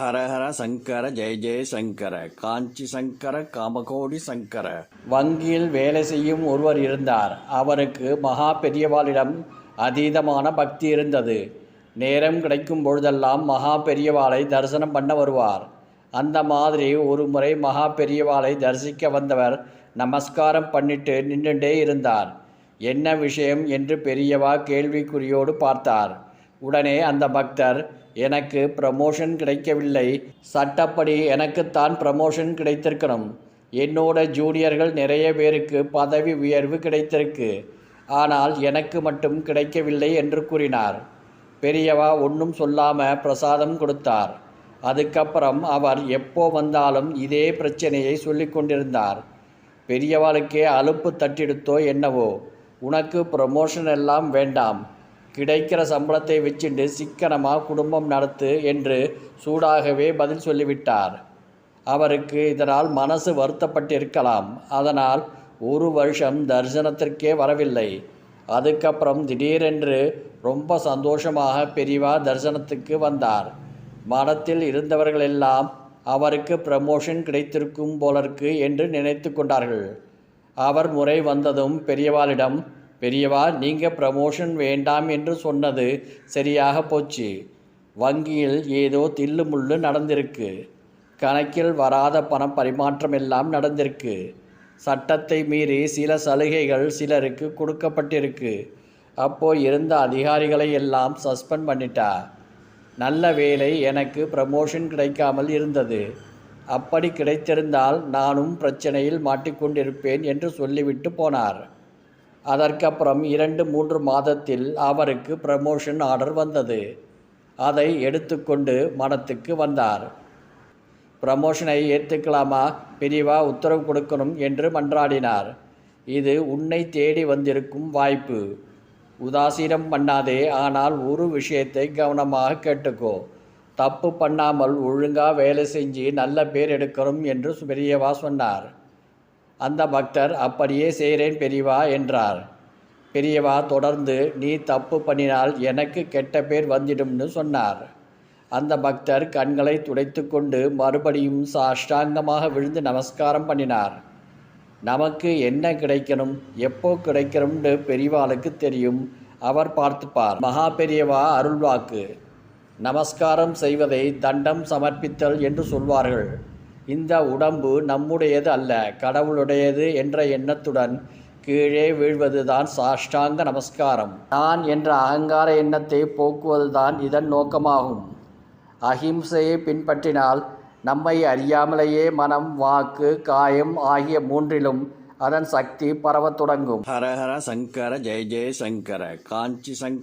ஹரஹர சங்கர ஜெய ஜெய சங்கர காஞ்சி சங்கர காமகோடி சங்கர. வங்கியில் வேலை செய்யும் ஒருவர் இருந்தார். அவருக்கு மகா பெரியவாளிடம் அதீதமான பக்தி இருந்தது. நேரம் கிடைக்கும் பொழுதெல்லாம் மகா பெரியவாளை தரிசனம் பண்ண வருவார். அந்த மாதிரி ஒரு முறை மகா பெரியவாளை தரிசிக்க வந்தவர் நமஸ்காரம் பண்ணிட்டு நின்றுண்டே இருந்தார். என்ன விஷயம் என்று பெரியவா கேள்விக்குறியோடு பார்த்தார். உடனே அந்த பக்தர் எனக்கு ப்ரமோஷன் கிடைக்கவில்லை. சட்டப்படி எனக்குத்தான் ப்ரமோஷன் கிடைத்திருக்கணும். என்னோட ஜூனியர்கள் நிறைய பேருக்கு பதவி உயர்வு கிடைத்திருக்கு. ஆனால் எனக்கு மட்டும் கிடைக்கவில்லை என்று கூறினார். பெரியவா ஒன்றும் சொல்லாமல் பிரசாதம் கொடுத்தார். அதுக்கப்புறம் அவர் எப்போ வந்தாலும் இதே பிரச்சனையை சொல்லி கொண்டிருந்தார். பெரியவாளுக்கே அலுப்பு தட்டிடுத்தோ என்னவோ. உனக்கு ப்ரமோஷன் எல்லாம் வேண்டாம். கிடைக்கிற சம்பளத்தை வச்சுண்டு சிக்கனமாக குடும்பம் நடத்து என்று சூடாகவே பதில் சொல்லிவிட்டார். அவருக்கு இதனால் மனசு வருத்தப்பட்டிருக்கலாம். அதனால் ஒரு வருஷம் தரிசனத்திற்கே வரவில்லை. அதுக்கப்புறம் திடீரென்று ரொம்ப சந்தோஷமாக பெரியவா தரிசனத்துக்கு வந்தார். மடத்தில் இருந்தவர்களெல்லாம் அவருக்கு ப்ரமோஷன் கிடைத்திருக்கும் போலருக்கு என்று நினைத்து கொண்டார்கள். அவர் முறை வந்ததும் பெரியவாளிடம் பெரியவா நீங்கள் ப்ரமோஷன் வேண்டாம் என்று சொன்னது சரியாக போச்சு. வங்கியில் ஏதோ தில்லு முள்ளு நடந்திருக்கு. கணக்கில் வராத பண பரிமாற்றம் எல்லாம் நடந்திருக்கு. சட்டத்தை மீறி சில சலுகைகள் சிலருக்கு கொடுக்கப்பட்டிருக்கு. அப்போ இருந்த அதிகாரிகளை எல்லாம் சஸ்பெண்ட் பண்ணிட்டா? நல்ல வேலை எனக்கு ப்ரமோஷன் கிடைக்காமல் இருந்தது. அப்படி கிடைத்திருந்தால் நானும் பிரச்சனையில் மாட்டிக்கொண்டிருப்பேன் என்று சொல்லிவிட்டு போனார். அதற்கப்புறம் இரண்டு மூன்று மாதத்தில் அவருக்கு ப்ரமோஷன் ஆர்டர் வந்தது. அதை எடுத்துக்கொண்டு மனத்துக்கு வந்தார். ப்ரமோஷனை ஏற்றுக்கலாமா பிரிவா உத்தரவு கொடுக்கணும் என்று மன்றாடினார். இது உன்னை தேடி வந்திருக்கும் வாய்ப்பு. உதாசீனம் பண்ணாதே ஆனால் ஒரு விஷயத்தை கவனமாக கேட்டுக்கோ. தப்பு பண்ணாமல் ஒழுங்காக வேலை செஞ்சு நல்ல பேர் எடுக்கணும் என்று பெரியவா சொன்னார். அந்த பக்தர் அப்படியே செய்கிறேன் பெரியவா என்றார். பெரியவா தொடர்ந்து நீ தப்பு பண்ணினால் எனக்கு கெட்ட பேர் வந்துடும்னு சொன்னார் அந்த பக்தர் கண்களை துடைத்து கொண்டு மறுபடியும் சாஷ்டாங்கமாக விழுந்து நமஸ்காரம் பண்ணினார். நமக்கு என்ன கிடைக்கணும்? எப்போ கிடைக்கணும்னு பெரியவாளுக்கு தெரியும். அவர் பார்த்துப்பார் மகா பெரியவா அருள்வாக்கு. நமஸ்காரம் செய்வதை தண்டம் சமர்ப்பித்தல் என்று சொல்வார்கள். இந்த உடம்பு நம்முடையது அல்ல கடவுளுடையது என்ற எண்ணத்துடன் கீழே வீழ்வதுதான் சாஷ்டாங்க நமஸ்காரம். நான் என்ற அகங்கார எண்ணத்தை போக்குவதுதான் இதன் நோக்கமாகும். அஹிம்சையை பின்பற்றினால் நம்மை அறியாமலேயே மனம் வாக்கு காயம் ஆகிய மூன்றிலும் அதன் சக்தி பரவத் தொடங்கும். ஹரஹர சங்கர ஜெய ஜெய சங்கர காஞ்சி சங்க